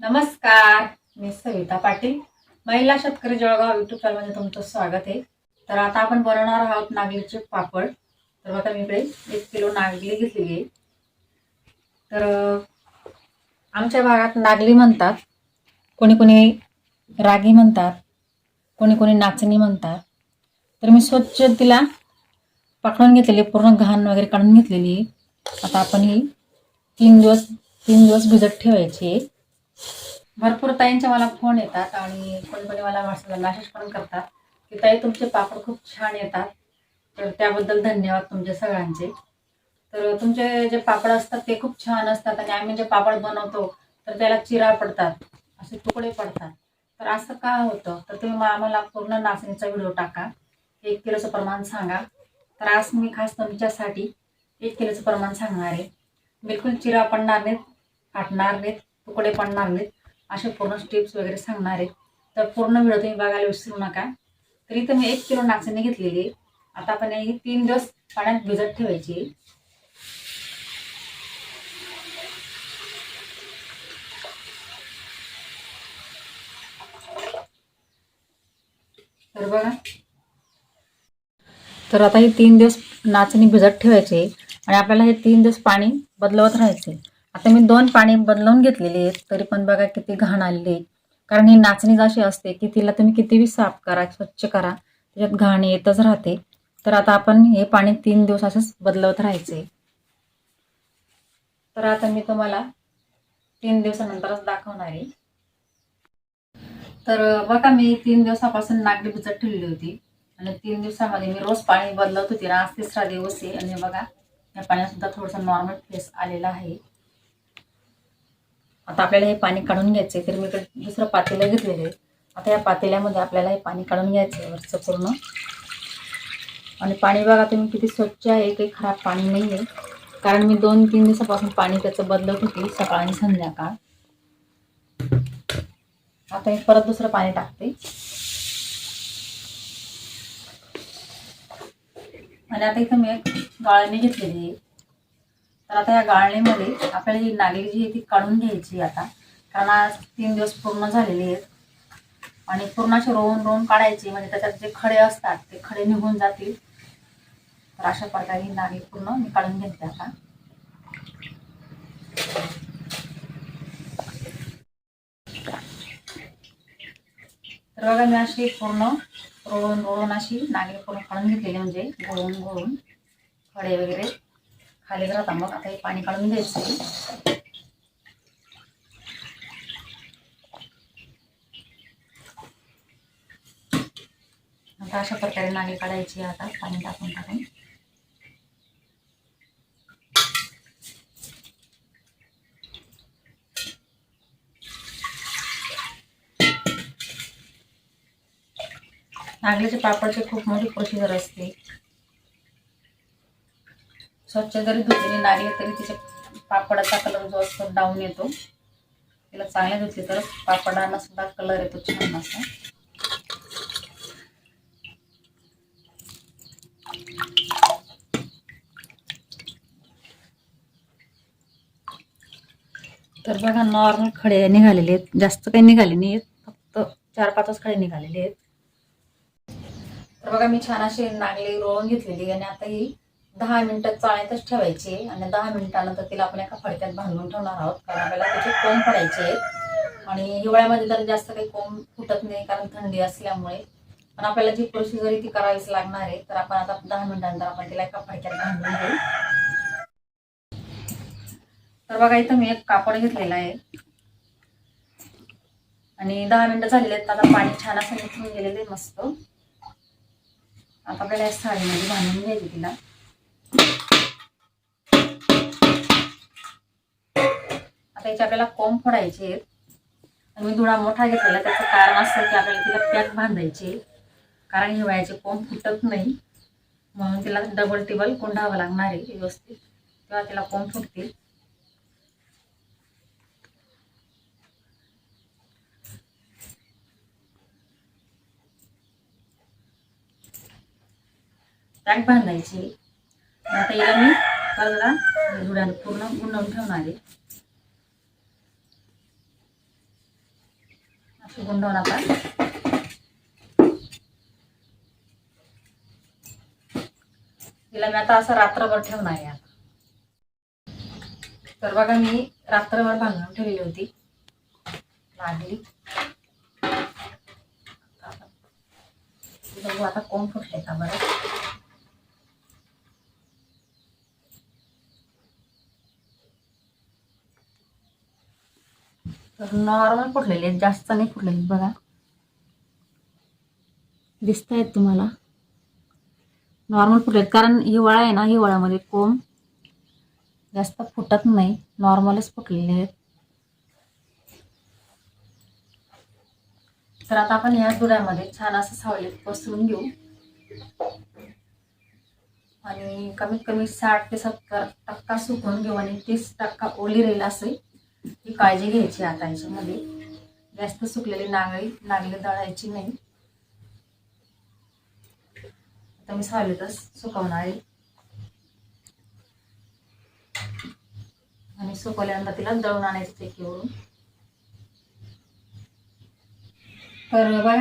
नमस्कार मी सविता पाटील. महिला शेतकरी जळगाव युट्यूब चॅनलमध्ये तुमचं स्वागत आहे. तर आता आपण बनवणार आहोत नागलीचे पापड. तर बघा मी इकडे एक किलो नागली घेतलेली आहे. तर आमच्या भागात नागली म्हणतात. कोणी कोणी रागी म्हणतात. कोणी कोणी नाचणी म्हणतात. तर मी स्वच्छ तिला पकडून घेतलेली पूर्ण घाण वगैरे काढून घेतलेली आता आपण ही तीन दिवस तीन दिवस भिजत ठेवायची आहे. भरपूर ताईंचे मला फोन येतात आणि कोणी कोणी मला व्हॉट्सअपला मेसेज पण करतात. की ताई तुमचे पापड खूप छान येतात. तर त्याबद्दल धन्यवाद तुमचे सगळ्यांचे. तर तुमचे जे पापड असतात ते खूप छान असतात आणि आम्ही जे पापड बनवतो तर त्याला चिरा पडतात असे तुकडे पडतात. तर असं का होतं? तर तुम्ही आम्हाला पूर्ण नाचणीचा व्हिडिओ टाका. एक किलोचं प्रमाण सांगा. तर आज मी खास तुमच्यासाठी एक किलोचं प्रमाण सांगणार आहे. बिलकुल चिरा पडणार नाहीत फाटणार नाहीत. तुकडे पडणार नाहीत असे पूर्ण स्टेप्स वगैरे सांगणार आहे तर पूर्ण व्हिडिओ तुम्ही बघायला विसरू नका. तर इथं मी एक किलो नाचणी घेतलेली आहे. आता आपण ही तीन दिवस पाण्यात भिजत ठेवायची तर बघा. तर आता हे तीन दिवस नाचणी भिजत ठेवायचे आणि आपल्याला हे तीन दिवस पाणी बदलवत राहायचे आता मी दोन पाणी बदलवून घेतलेली आहेत तरी पण बघा किती घाण आलेली आहे कारण ही नाचणी जशी असते की तिला तुम्ही कितीही साफ करा स्वच्छ करा त्याच्यात घाण येतच राहते. तर आता आपण हे पाणी तीन दिवस असंच बदलवत राहायचे. तर आता मी तुम्हाला तीन दिवसानंतरच दाखवणार आहे. तर बघा मी तीन दिवसापासून नागडी भिजत ठेवली होती. आणि तीन दिवसामध्ये मी रोज पाणी बदलत होती. ना आज तिसरा दिवस आहे. आणि बघा या पाण्यात सुद्धा थोडंसं नॉर्मल फेस आलेला आहे. आता आपल्याला हे पाणी काढून घ्यायचे तर मी इकडे दुसरं पातेलं घेतलेलं आहे. आता या पातेल्यामध्ये आपल्याला हे पाणी काढून घ्यायचं आहे वरचं पूर्ण. आणि पाणी बघा तुम्ही किती स्वच्छ आहे काही खराब पाणी नाही आहे कारण मी दोन तीन दिवसापासून पाणी त्याचं बदलत होती सकाळ आणि संध्याकाळ. आता मी परत दुसरं पाणी टाकते. आणि आता इथं मी एक गाळणी घेतलेली आहे. तर आता या गाळणीमध्ये आपल्याला ही नागली जी आहे ती काढून घ्यायची आता. कारण आज तीन दिवस पूर्ण झालेले आहेत. आणि पूर्ण असे रोवून रोवून काढायची. म्हणजे त्याच्यात जे खडे असतात ते खडे निघून जातील. तर अशा प्रकारे ही नागली पूर्ण मी काढून घेते आता. तर बघा मी अशी पूर्ण रोळून रोळून अशी नागली पूर्ण काढून घेतलेली म्हणजे गोळून गोळून खडे वगैरे. खाली राहता मग आता हे पाणी काढून घ्यायचं. आता अशा प्रकारे नागे काढायची आता पाणी टाकून टाकून. नागल्याचे पापडची खूप मोठी प्रोसिजर असते. स्वच्छ जरी धुतलेली नाही तरी तिच्या पापडाचा कलर जो असतो डाऊन येतो. तिला चांगले धुतली तर पापडांना सुद्धा कलर येतो छान असा. तर बघा नॉर्मल खडे निघालेले आहेत. जास्त काही निघाले नाही आहेत फक्त चार पाचच खडे निघालेले आहेत. तर बघा मी छान अशी नागली रोळून घेतलेली आणि आता ही दहा मिनिटं चाळण्यातच ठेवायची आहे आणि दहा मिनिटानंतर तिला आपण एका फडक्यात बांधून ठेवणार आहोत कारण आपल्याला त्याचे कोंब पडायचे आहेत आणि हिवाळ्यामध्ये तर जास्त काही कोंब फुटत नाही कारण थंडी असल्यामुळे. पण आपल्याला जी प्रोसिजर आहे ती करावीच लागणार आहे तर आपण आता दहा मिनिटानंतर आपण तिला एका फडक्यात बांधून घेऊ. तर बघा इथं मी एक कापड घेतलेला आहे. आणि दहा मिनिटं झालेले आहेत आता पाणी छान असं निघून गेलेलं मस्त. आता आपल्याला या साडीमध्ये बांधून घ्यायची तिला. आता याचे आपल्याला कोंब फोडायचे आहेत. आणि मी धुळा मोठा घेतलेला त्याचं कारण असं की आपल्याला तिला पॅक बांधायचे कारण हिवाळ्याचे कोंब फुटत नाही. म्हणून तिला डबल टेबल कोंडावं लागणार आहे व्यवस्थित. तेव्हा तिला कोंब फुटतील. पॅक बांधायची. आता याला मी कलला धुड्यानं पूर्ण गुंडवून ठेवणार आहे असं गुंडवून आता तिला मी आता असं रात्रभर ठेवणार आहे आता. तर बघा मी रात्रभर बांधून ठेवली होती. लागली. बघू आता कोण फुटले का बरं? तर नॉर्मल फुटलेले आहेत जास्त नाही फुटलेले बघा. दिसत आहेत तुम्हाला. नॉर्मल फुटलेत कारण हिवाळा आहे ना हिवाळ्यामध्ये कोंब जास्त फुटत नाही. नॉर्मलच फुटलेले आहेत. तर आता आपण या दुधामध्ये छान असं सावलीत पसरून घेऊ. आणि कमीत कमी साठ ते सत्तर टक्का सुकून घेऊ आणि तीस टक्का ओली राहील असेल ही काळजी घ्यायची आता याच्यामध्ये. जास्त सुकलेली नागळी नागली दळायची नाही. आता मी सावलीतच सुकवणार आहे. आणि सुकवल्यानंतर तिला दळून आणायचं चेकीवरून तर बघा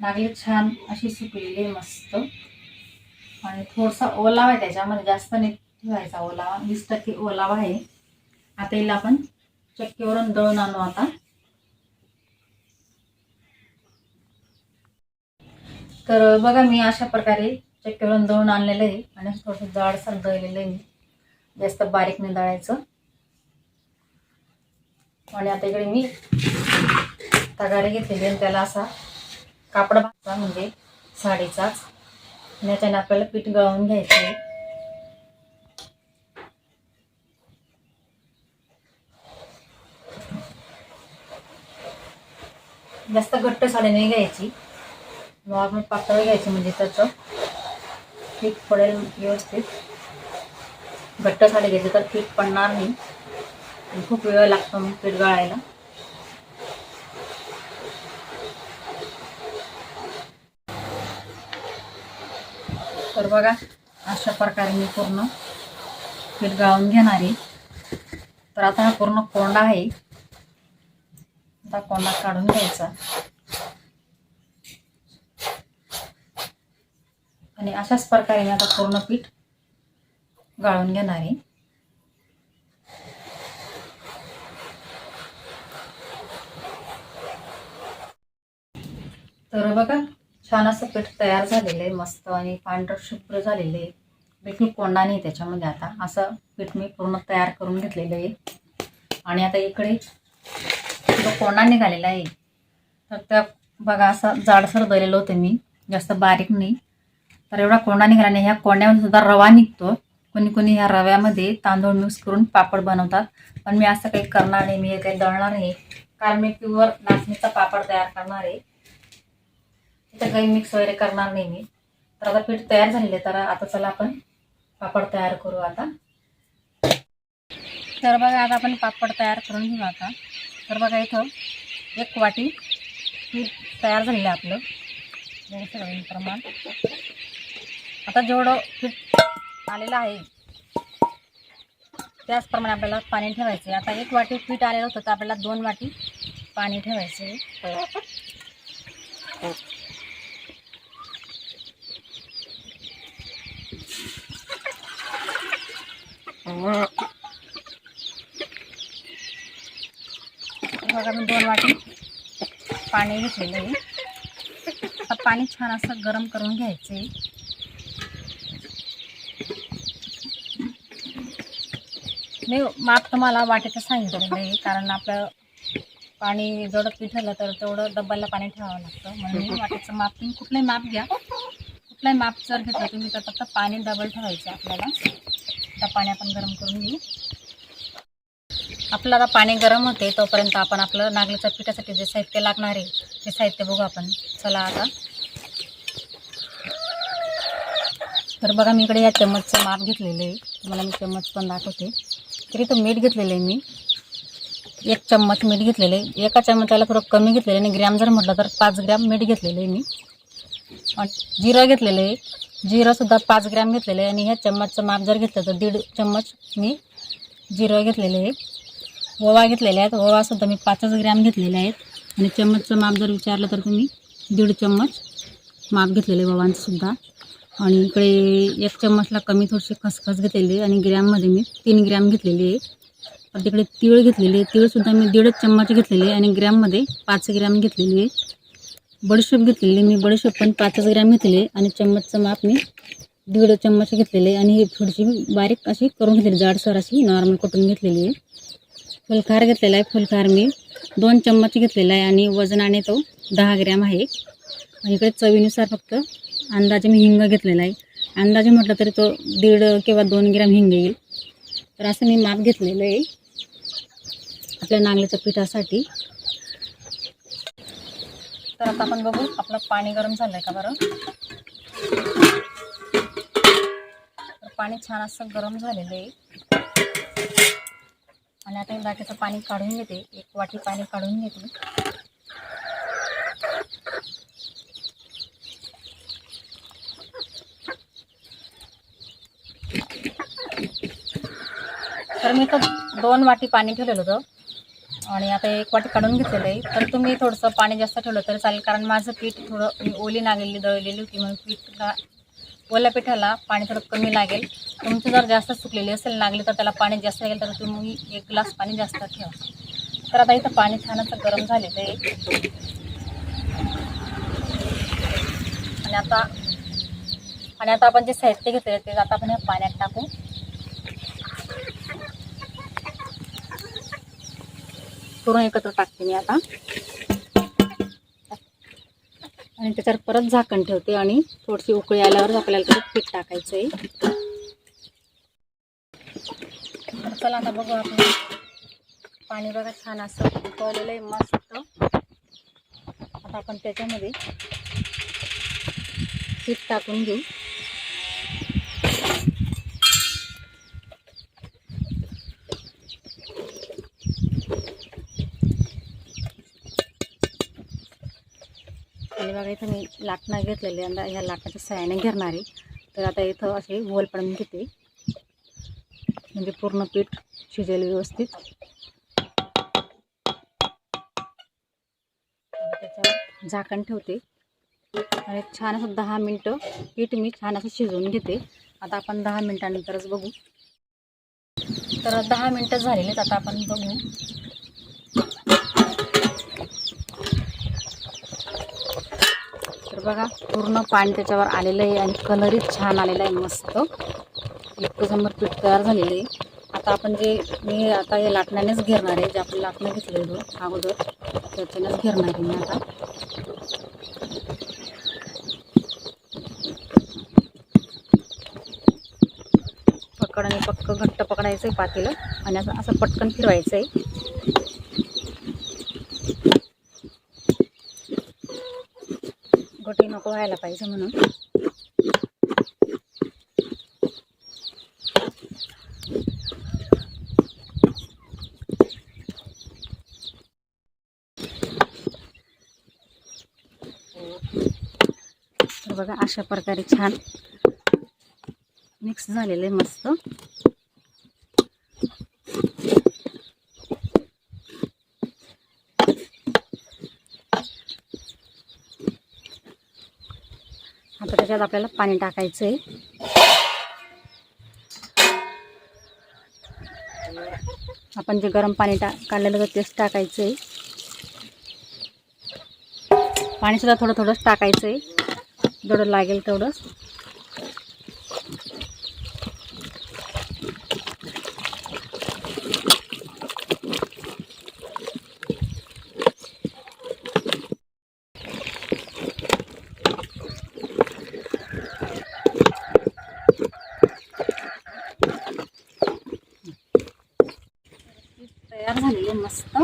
नागली छान अशी सुकलेली आहे मस्त. आणि थोडासा ओलावा आहे त्याच्यामध्ये जास्त नाही ठेवायचा ओलावा. वीस टक्के ओलावा आहे. आता येईल आपण चक्कीवरून दळून आणू आता. तर बघा मी अशा प्रकारे चक्कीवरून दळून आणलेलं आहे आणि थोडंसं जाडसर दळलेलं आहे जास्त बारीक नाही दळायचं. आणि आता इकडे मी तगारी घेतलेली आणि त्याला असा कापड भागचा म्हणजे साडीचाच. आणि याच्याने आपल्याला पीठ गळवून घ्यायचं आहे. जास्त घट्ट साडी नाही घ्यायची. नॉर्मल पातळ घ्यायची म्हणजे त्याचं. ठीक पडेल व्यवस्थित. घट्ट साडी घेतली तर पीक पडणार नाही. आणि खूप वेळ लागतो मग पीठ गळायला. तर बघा अशा प्रकारे मी पूर्ण पीठ गाळून घेणार आहे. तर आता हा पूर्ण कोंडा आहे. आता कोंडा काढून घ्यायचा. आणि अशाच प्रकारे मी आता पूर्ण पीठ गाळून घेणार आहे. तर बघा छान असं पीठ तयार झालेलं आहे मस्त आणि पांढरं शुभ्र झालेलं आहे. बिलकुल कोंडा नाही त्याच्यामध्ये आता. असं पीठ मी पूर्ण तयार करून घेतलेलं आहे. आणि आता इकडे कोंडा निघालेला आहे? तर त्या बघा असं जाडसर दळलेलं होतं मी. जास्त बारीक नाही. तर एवढा कोंडा निघाला नाही. ह्या कोंड्यामध्ये सुद्धा रवा निघतो. कोणी कोणी ह्या रव्यामध्ये तांदूळ मिक्स करून पापड बनवतात. पण मी असं काही करणार नाही. मी हे काही दळणार नाही. कारण मी प्युअर नाचणीचा पापड तयार करणार आहे. तिथं काही मिक्स वगैरे करणार नाही मी. तर आता पीठ तयार झालेलं तर आता चला आपण पापड तयार करू आता. तर बघा आता आपण पापड तयार करून घेऊ आता. तर बघा इथं एक वाटी पीठ तयार झालेलं आहे आपलं. बघू सगळं प्रमाण. आता जेवढं पीठ आलेलं आहे त्याचप्रमाणे आपल्याला पाणी ठेवायचं आहे. आता एक वाटी पीठ आलेलं होतं तर आपल्याला दोन वाटी पाणी ठेवायचं आहे. बघा मी दोन वाटी पाणी घेतलेलं आहे. आता पाणी छान असं गरम करून घ्यायचं आहे मी माप तुम्हाला वाटेचं सांगितलेलं आहे कारण आपलं पाणी जेवढं पिठलं तर तेवढं डब्बाला पाणी ठेवावं लागतं. म्हणून मी वाटेचं माप तुम्ही कुठलंही माप घ्या. कुठलाही माप जर घेतलं तुम्ही तर फक्त पाणी डबल ठेवायचं आपल्याला. त्या पाणी आपण गरम करून घेऊ. आपलं आता पाणी गरम होते तोपर्यंत आपण आपलं नागलीच्या पिठासाठी जे साहित्य लागणार आहे ते साहित्य बघू आपण. चला आता. तर बघा मी इकडे या चम्मचचं माप घेतलेलं आहे. तुम्हाला मी चम्मच पण दाखवते. तर मीठ घेतलेलं आहे मी. एक चम्मच मीठ घेतलेलं आहे. एका चम्मचाला थोडं कमी घेतलेलं आहे आणि ग्रॅम जर म्हटलं तर पाच ग्रॅम मीठ घेतलेलं आहे मी. आणि जिरं घेतलेलं आहे. जिरंसुद्धा पाच ग्रॅम घेतलेलं आहे. आणि ह्या चम्मचचं माप जर घेतलं तर दीड चम्मच मी जिरं घेतलेलं आहे. ओवा घेतलेल्या आहेत ओवासुद्धा मी पाचच ग्रॅम घेतलेले आहेत आणि चम्मचचं माप जर विचारलं तर तुम्ही दीड चम्मच माप घेतलेले आहे सुद्धा आणि इकडे एक चम्मचला कमी थोडीशी खसखस घेतलेली आहे आणि ग्रॅममध्ये मी तीन ग्रॅम घेतलेली आहे पण तिकडे तीळ घेतलेली आहे तीळसुद्धा मी दीडच चम्मच घेतलेली आहे आणि ग्रॅममध्ये पाच ग्रॅम घेतलेली आहे बडीशेप घेतलेली मी बडीशेप पण पाचच ग्रॅम घेतलेली आहे आणि चम्मचचं माप मी दीड चम्मच घेतलेले आहे आणि हे थोडीशी बारीक अशी करून घेतलेली जाडसर अशी नॉर्मल कटून घेतलेली आहे फुलखार घेतलेला आहे फुलखार मी. दोन चम्मच घेतलेला आहे आणि वजनाने तो दहा ग्रॅम आहे आणि इकडे चवीनुसार फक्त अंदाजे मी हिंग घेतलेला आहे. अंदाजे म्हटलं तरी तो दीड किंवा दोन ग्रॅम हिंग येईल. तर असं मी माप घेतलेलं आहे. आपल्या नांगलीच्या पिठासाठी. तर आता आपण बघू आपलं पाणी गरम झालं आहे का बरं? तर पाणी छान असं गरम झालेलं आहे. आणि आता मी बाकीचं पाणी काढून घेते. एक वाटी पाणी काढून घेते तर मी तर दोन वाटी पाणी ठेवलेलं होतं. आणि आता एक वाटी काढून घेतलेलं आहे. तर तुम्ही थोडंसं पाणी जास्त ठेवलं तरी चालेल. कारण माझं पीठ थोडं ओली लागलेली दळलेली होती म्हणून पीठला ओल्या पिठाला पाणी थोडं कमी लागेल. तुमचं जर जास्त सुकलेली असेल लागली तर त्याला पाणी जास्त लागेल तर तुम्ही एक ग्लास पाणी जास्त ठेवा. तर आता इथं पाणी छान असं गरम झालेलं आहे. आणि आता आणि आता आपण जे साहित्य घेतलेलं ते आता आपण ह्या पाण्यात टाकू. पूर्ण एकत्र टाकते मी आता. आणि त्याच्यावर परत झाकण ठेवते आणि थोडीशी उकळी आल्यावर आपल्याला त्याच्यात पीठ टाकायचं आहे तर चला आता बघू आपण. पाणी बघा छान असं उकळलेलं आहे मस्त. आता आपण त्याच्यामध्ये पीठ टाकून घेऊ. आणि बघा इथं मी लाटणं घेतलेली आणि ह्या लाटण्याच्या सहाय्याने घेणार. आहे तर आता इथं असे गोल पडून घेते. म्हणजे पूर्ण पीठ शिजेल व्यवस्थित. त्याच्यावर झाकण ठेवते. आणि छान असं दहा मिनटं पीठ मी छान असं शिजवून घेते. आता आपण दहा मिनटानंतरच बघू. तर दहा मिनटं झालेलीच आता आपण बघू. तर बघा पूर्ण पाणी त्याच्यावर आलेलं आहे आणि कलरही छान आलेला आहे मस्त. एक नंबर पीठ तयार झालेलं आहे. आता आपण जे मी आता हे लाटण्यानेच घेरणार आहे जे आपण लाटणं घेतलेलं अगोदर त्याच्यानेच घेरणार आहे मी आता. पकड आणि पक्क घट्ट पकडायचं आहे पातेलं आणि असं असं पटकन फिरवायचं आहे गोटी नको व्हायला पाहिजे म्हणून. बघा अशा प्रकारे छान मिक्स झालेलं आहे मस्त. आता त्याच्यात आपल्याला पाणी टाकायचं आहे. आपण जे गरम पाणी टा काढलेलं होतं तेच टाकायचं आहे. पाणीसुद्धा थोडं थोडंच टाकायचं आहे. जेवढं लागेल तेवढंच तयार झालेली मस्त.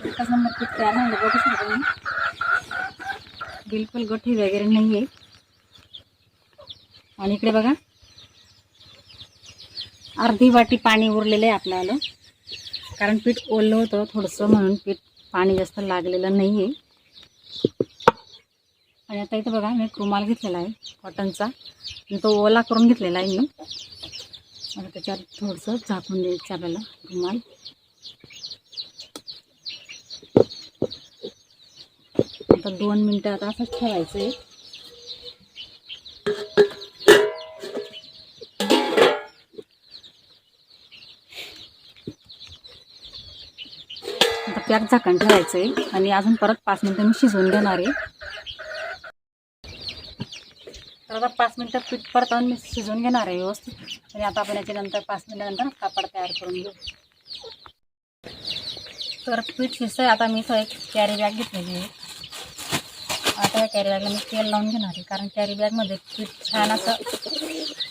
एकच नंबर तयार झालं बघू शकतो मी बिलकुल गठी वगैरे नाही आहे आणि इकडे बघा. अर्धी वाटी पाणी उरलेलं आहे आपल्याला. कारण पीठ ओलं होतं थोडंसं म्हणून पीठ पाणी जास्त लागलेलं नाही आहे आणि आता इथं बघा मी रुमाल घेतलेला आहे कॉटनचा. आणि तो ओला करून घेतलेला आहे मी. आता त्याच्यावर थोडंसं झाकून द्यायचं आपल्याला रुमाल. आता दोन मिनटं आता असंच ठेवायचं आहे आता पॅक झाकण ठेवायचं आहे आणि अजून परत पाच मिनटं मी शिजवून घेणार आहे. तर आता पाच मिनटं पीठ परत मी शिजवून घेणार आहे व्यवस्थित. आणि आता आपण याच्यानंतर पाच मिनिटानंतर कापड तयार करून घेऊ. तर पीठ शिजतंय आता मी एक कॅरी बॅग घेतलेली आहे. या कॅरी बॅगला मी तेल लावून घेणार आहे. कारण कॅरी बॅगमध्ये पीठ छान असं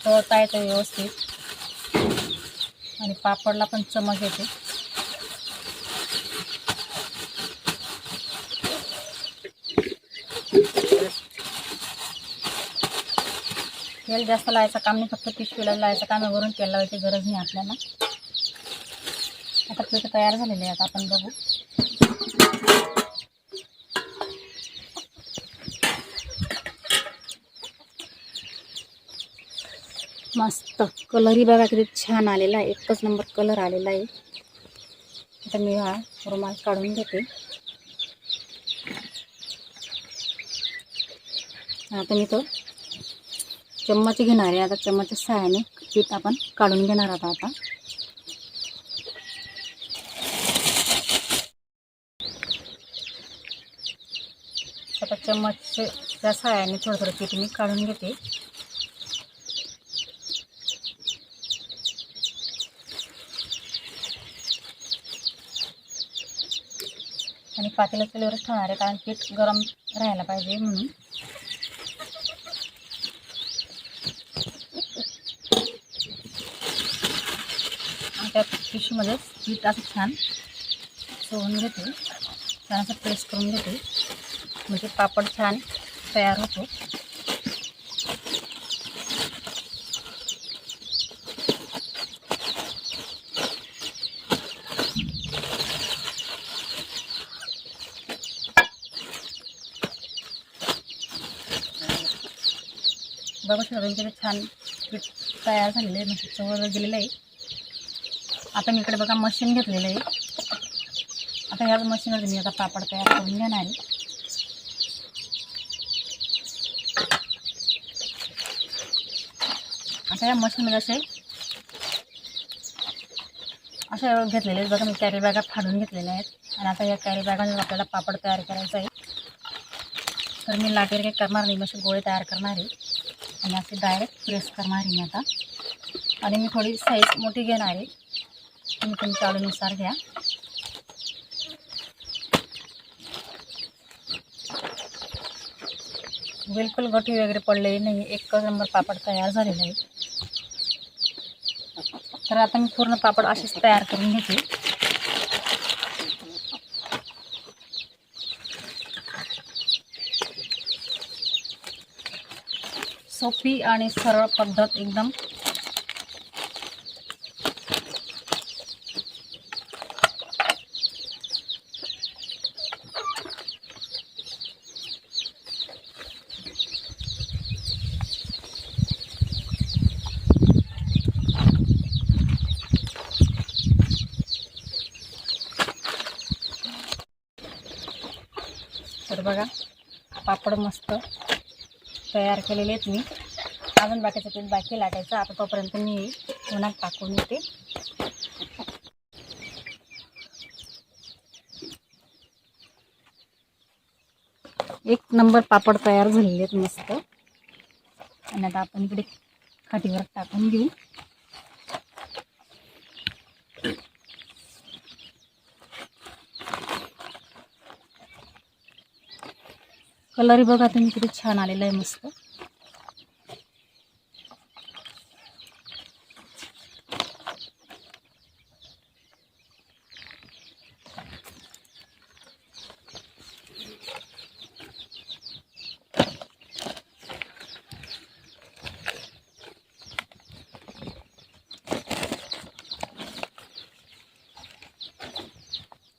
तळता येतं व्यवस्थित. आणि पापडला पण चमक येते. तेल जास्त लावायचं काम नाही. फक्त पिशवीला लावायचं काम आहे. वरून तेल लावायची गरज नाही आपल्याला. आता पीठ तयार झालेलं आहे. आता आपण बघू. मस्त कलरही बघा किती छान आलेला आहे. एकच नंबर कलर आलेला आहे. आता मी हा रुमाल काढून घेते. आता मी तो चम्मच घेणार आहे. आता चम्मचच्या सहाय्याने पीठ आपण काढून घेणार आहोत आता. आता चम्मचच्या सहाय्याने थोडं थोडं पीठ मी काढून घेते. आणि पातेलं चुलीवरच ठेवणार आहे कारण पीठ गरम राहायला पाहिजे म्हणून. त्या पिशवीमध्ये पीठ असं छान सोडून घेते. छान असं प्रेस करून घेते. म्हणजे पापड छान तयार होतो. बघू शकता तुमच्याकडे छान पीठ तयार झालेलं आहे म्हणजे चवळ गेलेलं आहे. आता मी इकडे बघा मशीन घेतलेलं आहे. आता ह्याच मशीनवर मी आता पापड तयार करून घेणार आहे. आता या मशीनमध्ये असे असे घेतलेले आहेत. बघा मी कॅरी बॅगा फाडून घेतलेल्या आहेत. आणि आता या कॅरी बॅगामध्ये आपल्याला पापड तयार करायचा आहे. तर मी लाटेर काही करणार नाही मशी गोळे तयार करणार आहे. आणि असे डायरेक्ट प्रेस करणार मी आता. आणि मी थोडी साईज मोठी घेणार आहे. तुम्ही तुमच्या आवडीनुसार घ्या. बिलकुल गठी वगैरे पडलेली नाही एक नंबर पापड तयार झालेला आहे तर आता मी पूर्ण पापड असेच तयार करून घेते. सोपी आणि सरळ पद्धत एकदम. तर बघा पापड मस्त. तयार केलेले आहेत मी. अजून बाकीचं पीठ बाकी लाटायचं. आता तोपर्यंत मी उन्हात टाकून येते. एक नंबर पापड तयार झालेले आहेत मस्त. आणि आता आपण इकडे खाटीवर टाकून घेऊ. कलर बघा तुम्ही किती छान आलेला आहे मस्त.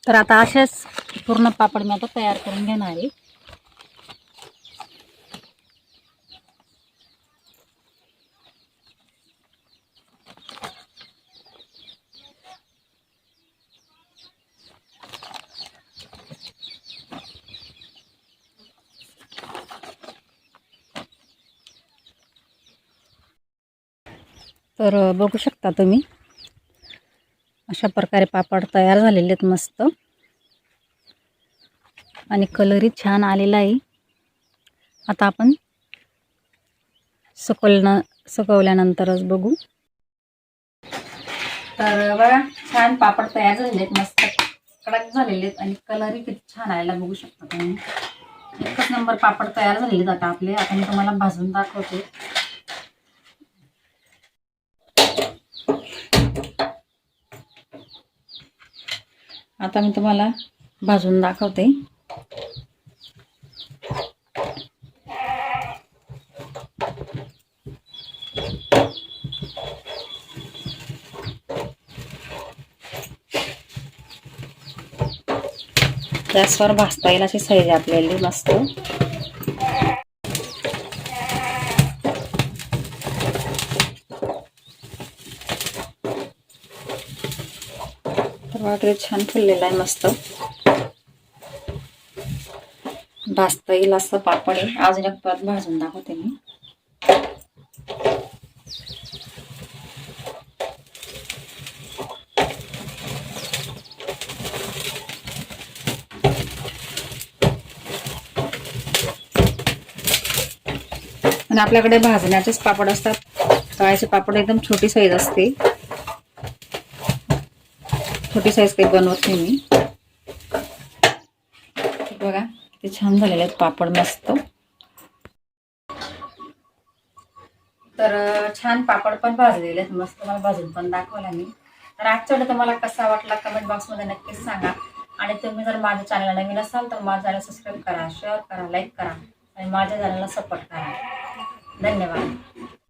तर आता असेच पूर्ण पापड मी आता तयार करून घेणार आहे. तर बघू शकता तुम्ही. अशा प्रकारे पापड तयार झालेले आहेत मस्त. आणि कलरही छान आलेला आहे. आता आपण सुकवलं सुकवल्यानंतरच बघू. तर बघा छान पापड तयार झालेले आहेत मस्त. कडक झालेले आहेत आणि कलरही किती छान आलेला बघू शकता तुम्ही. एकच नंबर पापड तयार झालेले आहेत आता आपले. आता मी तुम्हाला भाजून दाखवते. आता मी तुम्हाला भाजून दाखवते. गॅसवर भाजता येईल अशी साईज आहे आपल्याला मस्त तर वगैरे छान फुललेला आहे मस्त. भाजता येईल असं पापड आहे. अजून एक परत भाजून दाखवते मी. आणि आपल्याकडे भाजण्याचेच पापड असतात. तळ्याचे पापड एकदम छोटी साईज असते छोटी साईज काही बनवत नाही मी. बघा ते छान झालेले आहेत पापड मस्त. तर छान पापड पण भाजलेले आहेत. मस्त मला भाजून पण दाखवला मी. तर आजच्या व्हिडिओ तुम्हाला कसा वाटला कमेंट बॉक्समध्ये नक्कीच सांगा. आणि तुम्ही जर माझ्या चॅनलला नवीन असाल तर माझ्या चॅनल सबस्क्राईब करा शेअर करा लाईक करा. आणि माझ्या चॅनलला सपोर्ट करा. धन्यवाद.